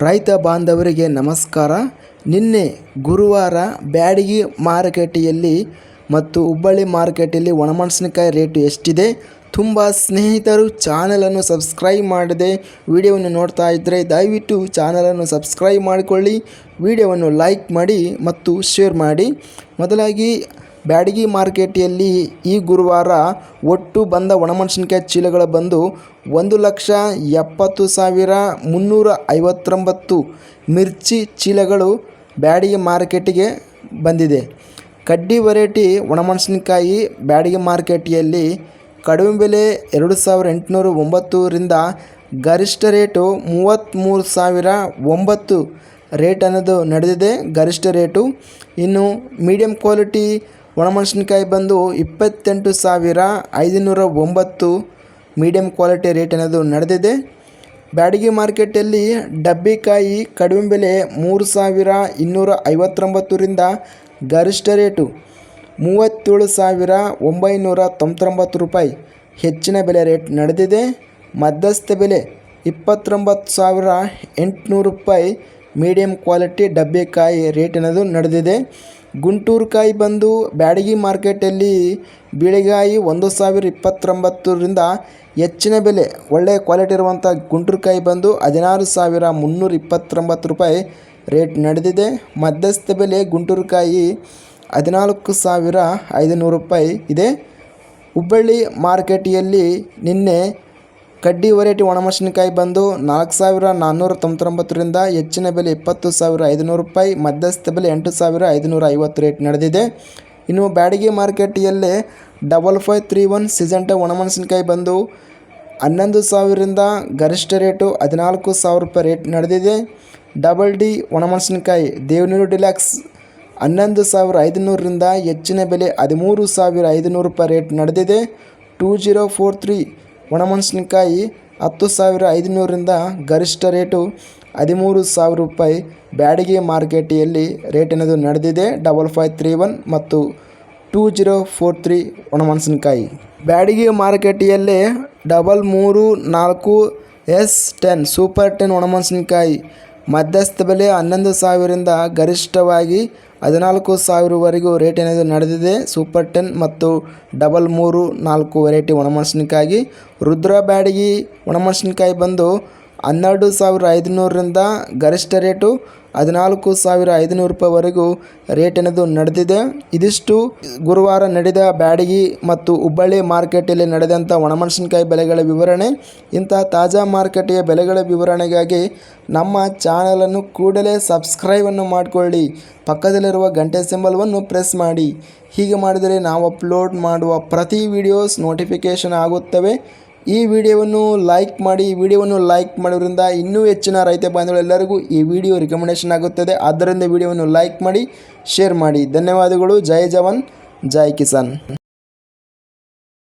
ರೈತ ಬಾಂಧವರಿಗೆ ನಮಸ್ಕಾರ. ನಿನ್ನೆ ಗುರುವಾರ ಬ್ಯಾಡಗಿ ಮಾರುಕಟ್ಟೆಯಲ್ಲಿ ಮತ್ತು ಹುಬ್ಬಳ್ಳಿ ಮಾರುಕಟ್ಟೆಯಲ್ಲಿ ಒಣಮೆಣಸಿನಕಾಯಿ ರೇಟು ಎಷ್ಟಿದೆ? ತುಂಬ ಸ್ನೇಹಿತರು ಚಾನಲನ್ನು ಸಬ್ಸ್ಕ್ರೈಬ್ ಮಾಡದೆ ವಿಡಿಯೋವನ್ನು ನೋಡ್ತಾ ಇದ್ದರೆ ದಯವಿಟ್ಟು ಚಾನಲನ್ನು ಸಬ್ಸ್ಕ್ರೈಬ್ ಮಾಡಿಕೊಳ್ಳಿ. ವಿಡಿಯೋವನ್ನು ಲೈಕ್ ಮಾಡಿ ಮತ್ತು ಶೇರ್ ಮಾಡಿ. ಮೊದಲಾಗಿ ಬ್ಯಾಡಗಿ ಮಾರ್ಕೆಟಲ್ಲಿ ಈ ಗುರುವಾರ ಒಟ್ಟು ಬಂದ ಒಣಮೆಣಸಿನಕಾಯಿ ಚೀಲಗಳು ಬಂದು ಒಂದು ಲಕ್ಷ ಎಪ್ಪತ್ತು ಸಾವಿರ ಮುನ್ನೂರ ಐವತ್ತೊಂಬತ್ತು ಮಿರ್ಚಿ ಚೀಲಗಳು ಬ್ಯಾಡಗಿ ಮಾರ್ಕೆಟಿಗೆ ಬಂದಿದೆ. ಕಡ್ಡಿ ವೆರೈಟಿ ಒಣಮೆಣಸಿನಕಾಯಿ ಬ್ಯಾಡಗಿ ಮಾರ್ಕೆಟಿಯಲ್ಲಿ ಕಡಿಮೆ ಬೆಲೆ ಎರಡು ಸಾವಿರ ಎಂಟುನೂರ ಒಂಬತ್ತರಿಂದ ಗರಿಷ್ಠ ರೇಟು ಮೂವತ್ತ್ಮೂರು ಸಾವಿರ ಒಂಬತ್ತು ರೇಟ್ ಅನ್ನೋದು ನಡೆದಿದೆ ಗರಿಷ್ಠ ರೇಟು. ಇನ್ನು ಮೀಡಿಯಂ ಕ್ವಾಲಿಟಿ ಒಣಮೆಣಸಿನ್ಕಾಯಿ ಬಂದು ಇಪ್ಪತ್ತೆಂಟು ಸಾವಿರ ಐದುನೂರ ಒಂಬತ್ತು ಮೀಡಿಯಂ ಕ್ವಾಲಿಟಿ ರೇಟ್ ಅನ್ನೋದು ನಡೆದಿದೆ. ಬ್ಯಾಡಗಿ ಮಾರ್ಕೆಟಲ್ಲಿ ಡಬ್ಬಿಕಾಯಿ ಕಡಿಮೆ ಬೆಲೆ ಮೂರು ಸಾವಿರ ಇನ್ನೂರ ಐವತ್ತೊಂಬತ್ತರಿಂದ ಗರಿಷ್ಠ ರೇಟು ಮೂವತ್ತೇಳು ಸಾವಿರ ಒಂಬೈನೂರ ತೊಂಬತ್ತೊಂಬತ್ತು ರೂಪಾಯಿ. ಹೆಚ್ಚಿನ ಬೆಲೆ ರೇಟ್ ನಡೆದಿದೆ. ಮಧ್ಯಸ್ಥ ಬೆಲೆ ಇಪ್ಪತ್ತೊಂಬತ್ತು ಸಾವಿರ ಎಂಟುನೂರು ರೂಪಾಯಿ. ಮೀಡಿಯಮ್ ಕ್ವಾಲಿಟಿ ಡಬ್ಬಿಕಾಯಿ ರೇಟ್ ಅನ್ನೋದು ನಡೆದಿದೆ. ಗುಂಟೂರು ಕಾಯಿ ಬಂದು ಬ್ಯಾಡಗಿ ಮಾರ್ಕೆಟಲ್ಲಿ ಬಿಳಿಗಾಯಿ ಒಂದು ಸಾವಿರ ಇಪ್ಪತ್ತೊಂಬತ್ತರಿಂದ ಹೆಚ್ಚಿನ ಬೆಲೆ, ಒಳ್ಳೆಯ ಕ್ವಾಲಿಟಿ ಇರುವಂಥ ಗುಂಟೂರುಕಾಯಿ ಬಂದು ಹದಿನಾರು ಸಾವಿರ ಮುನ್ನೂರ ಇಪ್ಪತ್ತೊಂಬತ್ತು ರೂಪಾಯಿ ರೇಟ್ ನಡೆದಿದೆ. ಮಧ್ಯಸ್ಥ ಬೆಲೆ ಗುಂಟೂರುಕಾಯಿ ಹದಿನಾಲ್ಕು ಸಾವಿರ ಐದುನೂರು ರೂಪಾಯಿ ಇದೆ. ಹುಬ್ಬಳ್ಳಿ ಮಾರ್ಕೆಟಿಯಲ್ಲಿ ನಿನ್ನೆ ಕಡ್ಡಿ ವೆರೈಟಿ ಒಣಮೆಣಸಿನಕಾಯಿ ಬಂದು ನಾಲ್ಕು ಸಾವಿರ ನಾನ್ನೂರ ತೊಂಬತ್ತೊಂಬತ್ತರಿಂದ ಹೆಚ್ಚಿನ ಬೆಲೆ ಇಪ್ಪತ್ತು ಸಾವಿರ ಐದುನೂರು ರೂಪಾಯಿ, ಮಧ್ಯಸ್ಥ ಬೆಲೆ ಎಂಟು ಸಾವಿರ ಐದುನೂರ ಐವತ್ತು ರೇಟ್ ನಡೆದಿದೆ. ಇನ್ನು Byadgi ಮಾರ್ಕೆಟಿಯಲ್ಲೇ double five three one Syngenta ಒಣಮೆಣಸಿನಕಾಯಿ ಬಂದು ಹನ್ನೊಂದು ಸಾವಿರದಿಂದ ಗರಿಷ್ಠ ರೇಟು ಹದಿನಾಲ್ಕು ಸಾವಿರ ರೂಪಾಯಿ ರೇಟ್ ನಡೆದಿದೆ. ಡಬಲ್ ಡಿ ಒಣಮೆಣಸಿನಕಾಯಿ ದೇವನೂರು ಡಿಲ್ಯಾಕ್ಸ್ ಹನ್ನೊಂದು ಸಾವಿರ ಐದುನೂರರಿಂದ ಹೆಚ್ಚಿನ ಬೆಲೆ ಹದಿಮೂರು ಸಾವಿರ ಐದುನೂರು ರೂಪಾಯಿ ರೇಟ್ ನಡೆದಿದೆ. ಟೂ ಜೀರೋ ಫೋರ್ ತ್ರೀ ಒಣಮೆಣಸಿನಕಾಯಿ ಹತ್ತು ಸಾವಿರ ಐದುನೂರರಿಂದ ಗರಿಷ್ಠ ರೇಟು ಹದಿಮೂರು ಸಾವಿರ ರೂಪಾಯಿ. ಬ್ಯಾಡಗಿ ಮಾರ್ಕೆಟಿಯಲ್ಲಿ ರೇಟ್ ಏನದು ನಡೆದಿದೆ. ಡಬಲ್ ಫೈವ್ ತ್ರೀ ಒನ್ ಮತ್ತು ಟೂ ಜೀರೋ ಫೋರ್ ತ್ರೀ ಒಣಮೆಣಸಿನಕಾಯಿ. ಬ್ಯಾಡಗಿ ಮಾರ್ಕೆಟಿಯಲ್ಲಿ ಡಬಲ್ ಮೂರು ನಾಲ್ಕು ಎಸ್ ಟೆನ್ ಸೂಪರ್ ಟೆನ್ ಒಣಮೆಣಸಿನಕಾಯಿ. ಮಧ್ಯಸ್ಥ ಬೆಲೆ ಹನ್ನೊಂದು ಸಾವಿರದಿಂದ ಗರಿಷ್ಠವಾಗಿ ಹದಿನಾಲ್ಕು ಸಾವಿರವರೆಗೂ ರೇಟ್ ಏನಿದೆ ನಡೆದಿದೆ. ಸೂಪರ್ ಟೆನ್ ಮತ್ತು ಡಬಲ್ ಮೂರು ನಾಲ್ಕು ವೆರೈಟಿ ಒಣಮೆಣಸಿನ್ಕಾಯಿ. ರುದ್ರ ಬ್ಯಾಡಗಿ ಒಣಮೆಣಸಿನ್ಕಾಯಿ ಬಂದು ಹನ್ನೆರಡು ಸಾವಿರ ಐದುನೂರರಿಂದ ಗರಿಷ್ಠ ರೇಟು ಹದಿನಾಲ್ಕು ಸಾವಿರ ಐದುನೂರು ರೂಪಾಯಿವರೆಗೂ ರೇಟ್ ಅನ್ನೋದು ನಡೆದಿದೆ. ಇದಿಷ್ಟು ಗುರುವಾರ ನಡೆದ ಬ್ಯಾಡಗಿ ಮತ್ತು ಹುಬ್ಬಳ್ಳಿ ಮಾರ್ಕೆಟಲ್ಲಿ ನಡೆದಂಥ ಒಣಮೆಣಸಿನಕಾಯಿ ಬೆಲೆಗಳ ವಿವರಣೆ. ಇಂತಹ ತಾಜಾ ಮಾರುಕಟ್ಟೆಯ ಬೆಲೆಗಳ ವಿವರಣೆಗಾಗಿ ನಮ್ಮ ಚಾನಲನ್ನು ಕೂಡಲೇ ಸಬ್ಸ್ಕ್ರೈಬನ್ನು ಮಾಡಿಕೊಳ್ಳಿ. ಪಕ್ಕದಲ್ಲಿರುವ ಗಂಟೆ ಸಿಂಬಲ್ವನ್ನು ಪ್ರೆಸ್ ಮಾಡಿ. ಹೀಗೆ ಮಾಡಿದರೆ ನಾವು ಅಪ್ಲೋಡ್ ಮಾಡುವ ಪ್ರತಿ ವಿಡಿಯೋಸ್ ನೋಟಿಫಿಕೇಷನ್ ಆಗುತ್ತವೆ. ಈ ವಿಡಿಯೋವನ್ನು ಲೈಕ್ ಮಾಡಿ, ಈ ವಿಡಿಯೋವನ್ನು ಲೈಕ್ ಮಾಡೋದ್ರಿಂದ ಇನ್ನೂ ಹೆಚ್ಚಿನ ರೈತ ಬಾಂಧವರೆಲ್ಲರಿಗೂ ಈ ವಿಡಿಯೋ ರಿಕಮೆಂಡೇಷನ್ ಆಗುತ್ತದೆ. ಆದ್ದರಿಂದ ವಿಡಿಯೋವನ್ನು ಲೈಕ್ ಮಾಡಿ ಶೇರ್ ಮಾಡಿ. ಧನ್ಯವಾದಗಳು. ಜೈ ಜವಾನ್, ಜೈ ಕಿಸಾನ್.